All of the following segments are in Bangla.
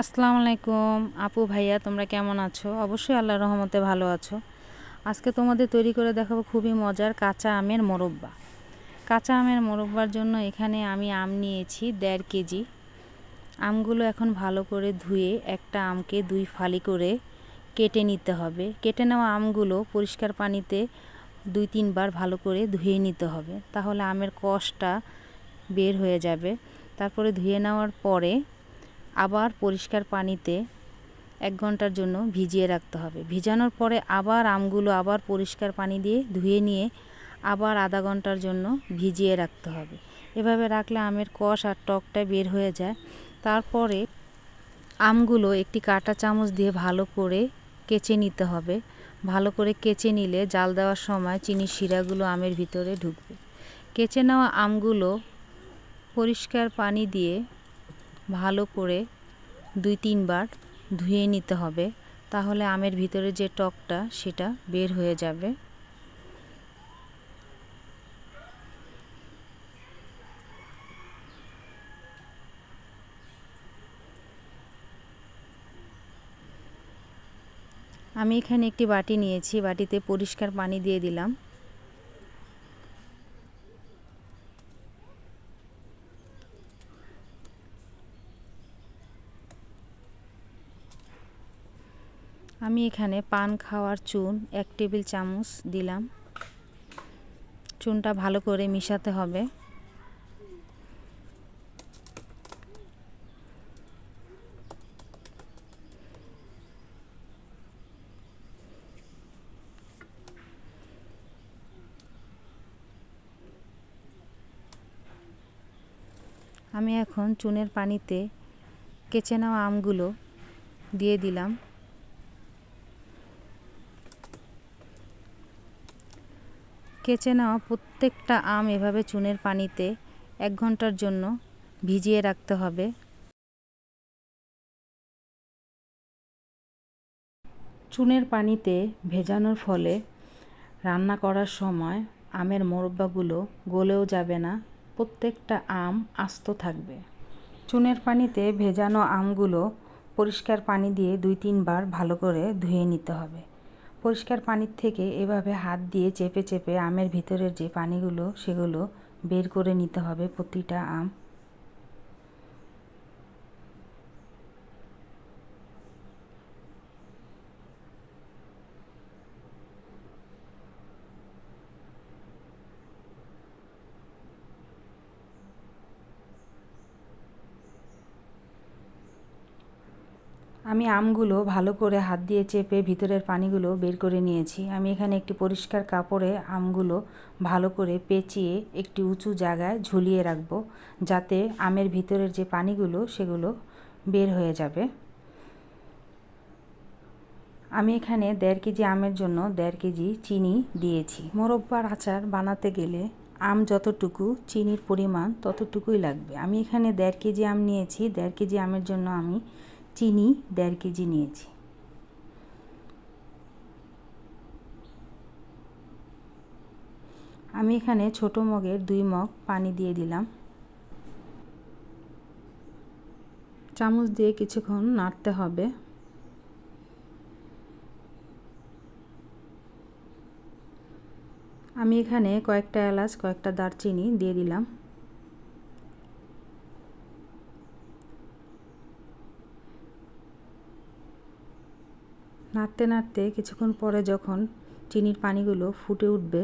আসসালামু আলাইকুম। আপু, ভাইয়া, তোমরা কেমন আছো? অবশ্যই আল্লাহ রহমতে ভালো আছো। আজকে তোমাদের তৈরি করে দেখাবো খুবই মজার কাঁচা আমের মোরব্বা। কাঁচা আমের মোরব্বার জন্য এখানে আমি আম নিয়েছি দেড় কেজি। আমগুলো এখন ভালো করে ধুয়ে একটা আমকে দুই ফালি করে কেটে নিতে হবে। কেটে নেওয়া আমগুলো পরিষ্কার পানিতে দুই তিনবার ভালো করে ধুয়ে নিতে হবে। তাহলে আমের কষটা বের হয়ে যাবে। তারপরে ধুয়ে নেওয়ার পরে আবার পরিষ্কার পানিতে এক ঘণ্টার জন্য ভিজিয়ে রাখতে হবে। ভিজানোর পরে আবার আমগুলো আবার পরিষ্কার পানি দিয়ে ধুয়ে নিয়ে আবার আধা ঘণ্টার জন্য ভিজিয়ে রাখতে হবে। এভাবে রাখলে আমের কষ আর টকটা বের হয়ে যায়। তারপরে আমগুলো একটি কাঁটা চামচ দিয়ে ভালো করে কেচে নিতে হবে। ভালো করে কেচে নিলে জাল দেওয়ার সময় চিনির শিরাগুলো আমের ভিতরে ঢুকবে। কেচে নেওয়া আমগুলো পরিষ্কার পানি দিয়ে ভালো করে দুই তিনবার ধুয়ে নিতে হবে। তাহলে আমের ভিতরে যে টকটা, সেটা বের হয়ে যাবে। আমি এখানে একটি বাটি নিয়েছি। বাটিতে পরিষ্কার পানি দিয়ে দিলাম। আমি এখানে পান খাওয়ার চুন, এক টেবিল চামচ দিলাম। চুনটা ভালো করে মিশাতে হবে। আমি এখন চুনের পানিতে কেচে নেওয়া আমগুলো দিয়ে দিলাম। কেচে নেওয়া প্রত্যেকটা আম এভাবে চুনের পানিতে এক ঘণ্টার জন্য ভিজিয়ে রাখতে হবে। চুনের পানিতে ভেজানোর ফলে রান্না করার সময় আমের মোরব্বাগুলো গলেও যাবে না, প্রত্যেকটা আম আস্ত থাকবে। চুনের পানিতে ভেজানো আমগুলো পরিষ্কার পানি দিয়ে দুই তিনবার ভালো করে ধুয়ে নিতে হবে। পরিষ্কার পানির থেকে এভাবে হাত দিয়ে চেপে চেপে আমের ভিতরের যে পানিগুলো, সেগুলো বের করে নিতে হবে প্রতিটা আম। আমি আমগুলো ভালো করে হাত দিয়ে চেপে ভিতরের পানিগুলো বের করে নিয়েছি। আমি এখানে একটি পরিষ্কার কাপড়ে আমগুলো ভালো করে পেঁচিয়ে একটি উঁচু জায়গায় ঝুলিয়ে রাখব, যাতে আমের ভিতরের যে পানিগুলো, সেগুলো বের হয়ে যাবে। আমি এখানে দেড় কেজি আমের জন্য দেড় কেজি চিনি দিয়েছি। মোরব্বার আচার বানাতে গেলে আম যতটুকু চিনির পরিমাণ ততটুকুই লাগবে। আমি এখানে দেড় কেজি আম নিয়েছি। দেড় কেজি আমের জন্য আমি চিনি দেড় কেজি নিয়েছি। আমি এখানে ছোট মগের দুই মগ পানি দিয়ে দিলাম। চামচ দিয়ে কিছুক্ষণ নাড়তে হবে। আমি এখানে কয়েকটা এলাচ, কয়েকটা দারচিনি দিয়ে দিলাম। নাড়তে নাড়তে কিছুক্ষণ পরে যখন চিনির পানিগুলো ফুটে উঠবে,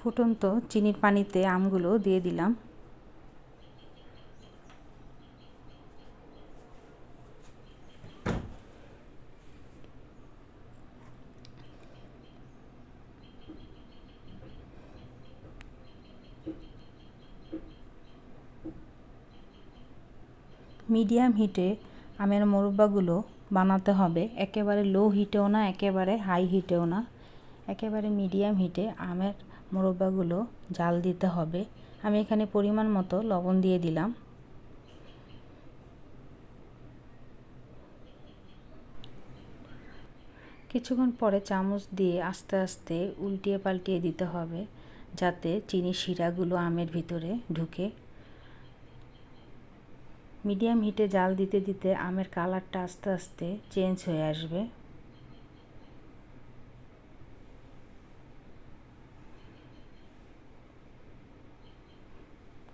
ফুটন্ত চিনির পানিতে আমগুলো দিয়ে দিলাম। মিডিয়াম হিটে আমের মোরব্বাগুলো বানাতে হবে। একেবারে লো হিটেও না, একেবারে হাই হিটেও না। একেবারে মিডিয়াম হিটে আমের মোরব্বাগুলো জাল দিতে হবে। আমি এখানে পরিমাণ মতো লবণ দিয়ে দিলাম। কিছুক্ষণ পরে চামচ দিয়ে আস্তে আস্তে উল্টিয়ে পাল্টিয়ে দিতে হবে, যাতে চিনি শিরাগুলো আমের ভিতরে ঢুকে। মিডিয়াম হিটে জাল দিতে দিতে আমের কালারটা আস্তে আস্তে চেঞ্জ হয়ে আসবে।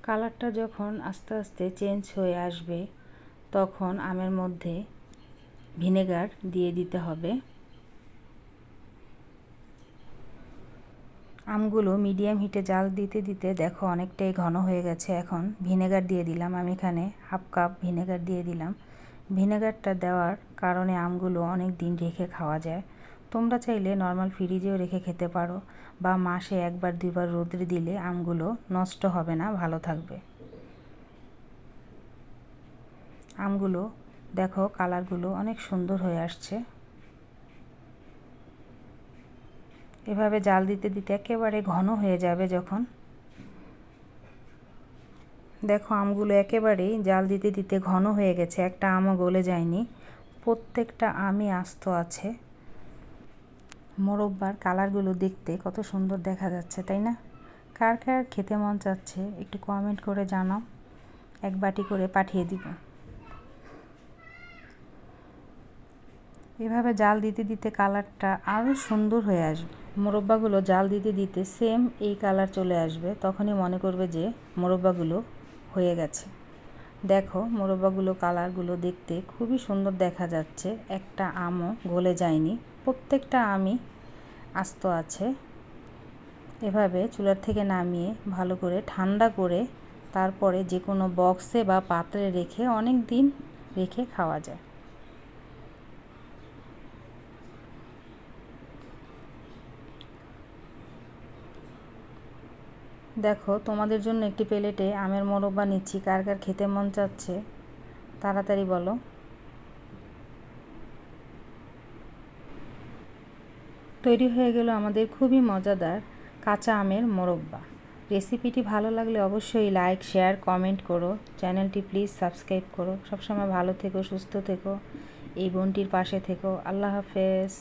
কালারটা যখন আস্তে আস্তে চেঞ্জ হয়ে আসবে, তখন আমের মধ্যে ভিনেগার দিয়ে দিতে হবে। আমগুলো মিডিয়াম হিটে জাল দিতে দিতে দেখো অনেকটাই ঘন হয়ে গেছে এখন। ভিনেগার দিয়ে দিলাম আমি এখানে, হাফ কাপ ভিনেগার দিয়ে দিলাম। ভিনেগারটা দেওয়ার কারণে আমগুলো অনেক দিন রেখে খাওয়া যায়। তোমরা চাইলে নর্মাল ফ্রিজেও রেখে খেতে পারো বা মাসে একবার দুবার রোদ্রে দিলে আমগুলো নষ্ট হবে না, ভালো থাকবে। আমগুলো, দেখো কালারগুলো অনেক সুন্দর হয়ে আসছে। এভাবে জাল দিতে দিতে একেবারে ঘন হয়ে যাবে যখন। দেখো আমগুলো একেবারেই জাল দিতে দিতে ঘন হয়ে গেছে, একটা আমও গলে যায়নি। প্রত্যেকটা আমই আস্ত আছে। মোরব্বার কালারগুলো দেখতে কত সুন্দর দেখা যাচ্ছে, তাই না? কার কার খেতে মন চাচ্ছে একটু কমেন্ট করে জানাও, এক বাটি করে পাঠিয়ে দিব। এভাবে জাল দিতে দিতে কালারটা আরও সুন্দর হয়ে আসবে। মোরব্বাগুলো জাল দিতে দিতে সেম এই কালার চলে আসবে, তখনই মনে করবে যে মোরব্বাগুলো হয়ে গেছে। দেখো, মোরব্বাগুলো কালারগুলো দেখতে খুবই সুন্দর দেখা যাচ্ছে। একটা আমও গলে যায়নি। প্রত্যেকটা আমই আস্ত আছে। এভাবে চুলার থেকে নামিয়ে ভালো করে ঠান্ডা করে তারপরে যে কোনো বক্সে বা পাত্রে রেখে অনেক দিন রেখে খাওয়া যায়। দেখো, তোমাদের জন্য একটি প্লেটে আমের মোরব্বা নিচ্ছি। কার কার খেতে মন চাচ্ছে? তাড়াতাড়ি বলো। তৈরি হয়ে গেল আমাদের খুবই মজাদার কাঁচা আমের মোরব্বা। রেসিপিটি ভালো লাগলে অবশ্যই লাইক, শেয়ার, কমেন্ট করো। চ্যানেলটি প্লিজ সাবস্ক্রাইব করো। সবসময় ভালো থেকো, সুস্থ থেকো। এই বোনটির পাশে থেকো। আল্লাহ হাফেজ।